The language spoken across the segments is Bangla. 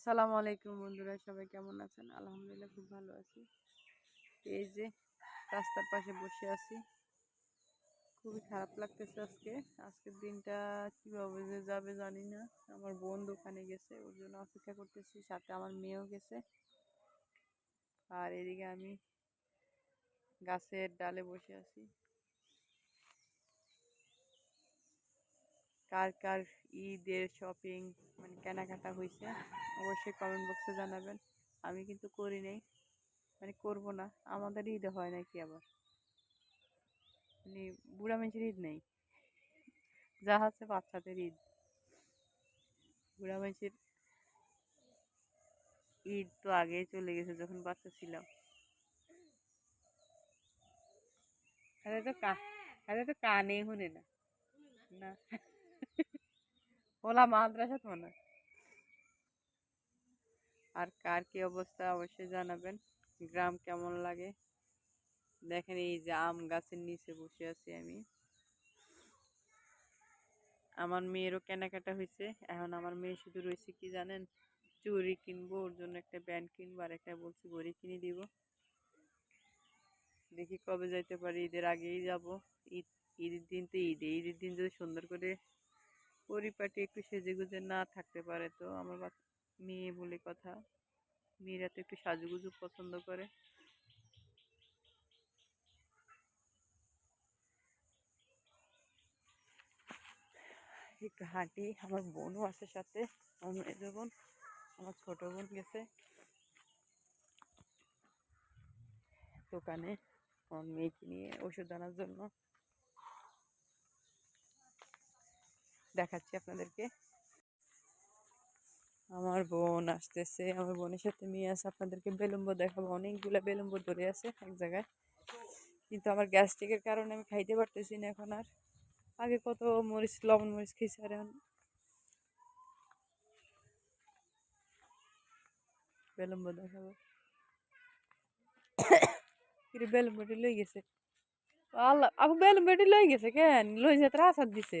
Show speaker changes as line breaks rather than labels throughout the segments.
আসসালামু আলাইকুম বন্ধুরা, সবাই কেমন আছেন? আলহামদুলিল্লাহ খুব ভালো আছি। এই যে রাস্তার পাশে বসে আছি। খুবই খারাপ লাগতেছে আজকে। আজকের দিনটা কীভাবে যে যাবে জানি না। আমার বোন দোকানে গেছে, ওর জন্য অপেক্ষা করতেছি। সাথে আমার মেয়েও গেছে। আর এদিকে আমি গাছের ডালে বসে আছি। কার কার ঈদের শপিং মানে কেনাকাটা হয়েছে অবশ্যই কমেন্ট বক্সে জানাবেন। আমি কিন্তু করি নাই মানে করব না। আমাদের ঈদ হয় নাকি আবার? মানে বুড়া মানুষের ঈদ নেই। যা আছে বাচ্চাদের ঈদ। বুড়া মানুষের ঈদ তো আগেই চলে গেছে যখন বাচ্চা ছিলাম আরে তো কা, আরে তো কানে শুনে না। না। ওলা মাদ্রাসা তো না। আর কার কি অবস্থা অবশ্যই জানাবেন। গ্রাম কেমন লাগে? দেখেন এই যে আম গাছের নিচে বসে আছি আমি। আমার মেয়েরও কেনাকাটা হয়েছে। এখন আমার মেয়ে শুধু রয়েছে কি জানেন? চুরি কিনবো, ওর জন্য একটা ব্যান্ড কিনবো আর একটা বলছি ঘড়ি কিনে দিব। দেখি কবে যাইতে পারি, ঈদের আগেই যাব। ঈদ, ঈদের দিন তো ঈদে। ঈদের দিন যদি সুন্দর করে পরিপাটি একটু সেজে গুজে না থাকতে পারে তো আমার মেয়ে বলে কথা। মেয়েরা তো একটু সাজুগুজু পছন্দ করে। একটু হাঁটি, আমার বোনও আছে সাথে, আমার মেজো বোন, আমার ছোট বোন গেছে। দোকানে, আমার মেয়েকে নিয়ে ওষুধ আনার জন্য। দেখাচ্ছি আপনাদেরকে। আমার বোন আসতেছে, আমার বোনের সাথে মেয়ে আছে, আপনাদেরকে বেলুম্ব দেখাবো। অনেকগুলা বেলুম্ব ধরে আছে এক জায়গায়। কিন্তু আমার গ্যাস্ট্রিকের কারণে আমি খাইতে পারতেছি না এখন আর। আগে কত মরিচ, লবণ মরিচ খেয়েছি আর এখন বেলুম্ব দেখাবো। বেলুম্বটি লই গেছে? আল্লাহ আপু বেলুম্বটি লই গেছে কেন? লই যেতে আসার দিছে।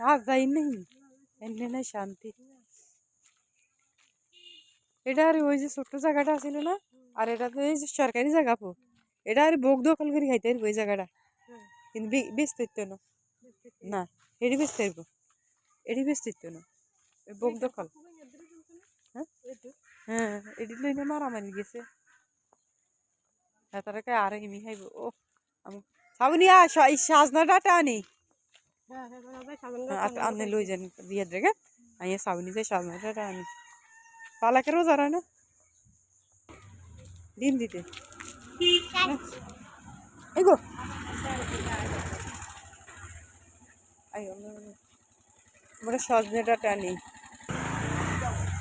আর যাই নেই এমনি নাই শান্তি এটা আর ওই যে ছোট্ট জায়গাটা আছিল না আর এটাতে এই যে সরকারি জায়গা পো এটা আর বোক দখল করে খাইতে পারব ওই জায়গাটা কিন্তু বেচতে না না এটি বেচতে পারব এটি বেচতে না বোক দখল হ্যাঁ এটি লইনে মারামারি গেছে তারা আর এমনি খাইব ও আমি
সাবুনি সাজনা ডাটা
আনি আইয়া সাবনি যাই সাজনাটা আনি। পালাকে রোজা রায় না দিন দিতে। এগো। আই আমরা সজনে ডাটা আনি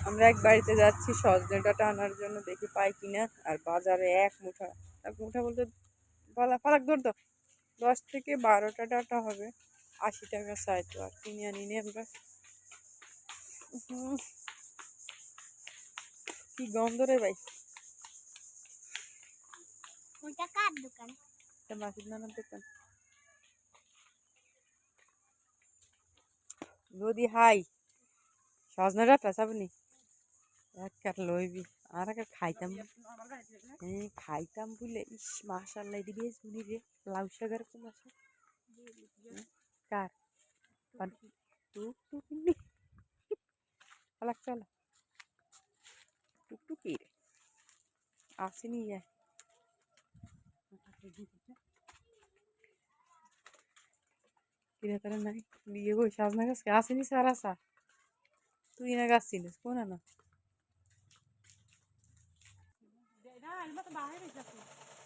আমরা এক বাড়িতে যাচ্ছি সজনে ডাটা আনার জন্য দেখি পাই কিনা আর বাজারে এক মুঠা। এক মুঠা বলতে পালা পালাক ধর দশ থেকে বারোটা ডাটা হবে। আশি টাকা চাই তো আর কিনে আনি নি আমরা কি গন্ধ রে ভাই।
ওটা কার দোকান?
এটা মাসির নানার দোকান। যদি হাই সজনা ডাটা চাবনি? এক কার লইবি আর এক খাইতাম হ্যাঁ খাইতাম বলে ইস মাশাল্লাহ এটি বেশ শুনি রে লাউ শাকের কম আছে হ্যাঁ, কার পান- টুক টুক নি পালাক চল টুক টুকি রে আসেনি যায় কিরে তারা নাই বিয়ে গো সাজনা গাছ আসেনি সার আসা তুই না গাছ চিনিস কোন না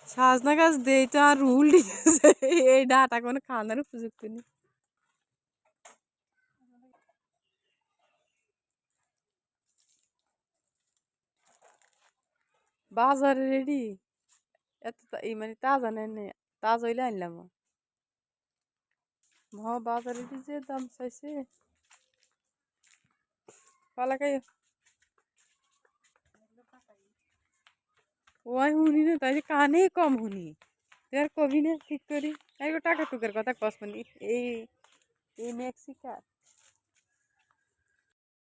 সাজনা গাছ দেই তো আর রুল দিয়েছে এই ডাটা কোনো খাওয়ানোর উপযুক্ত নেই বাজারে রেডি এত এই মানে তাজা নেন তাজা হইলে আনলাম হ বাজারে রেডি যে দাম চাইছে পালাকাই ওই শুনি না তাই কানে কম শুনি তুই আর কবি না ঠিক করি টাকা টুকের কথা কস এই এই মেক্সিকার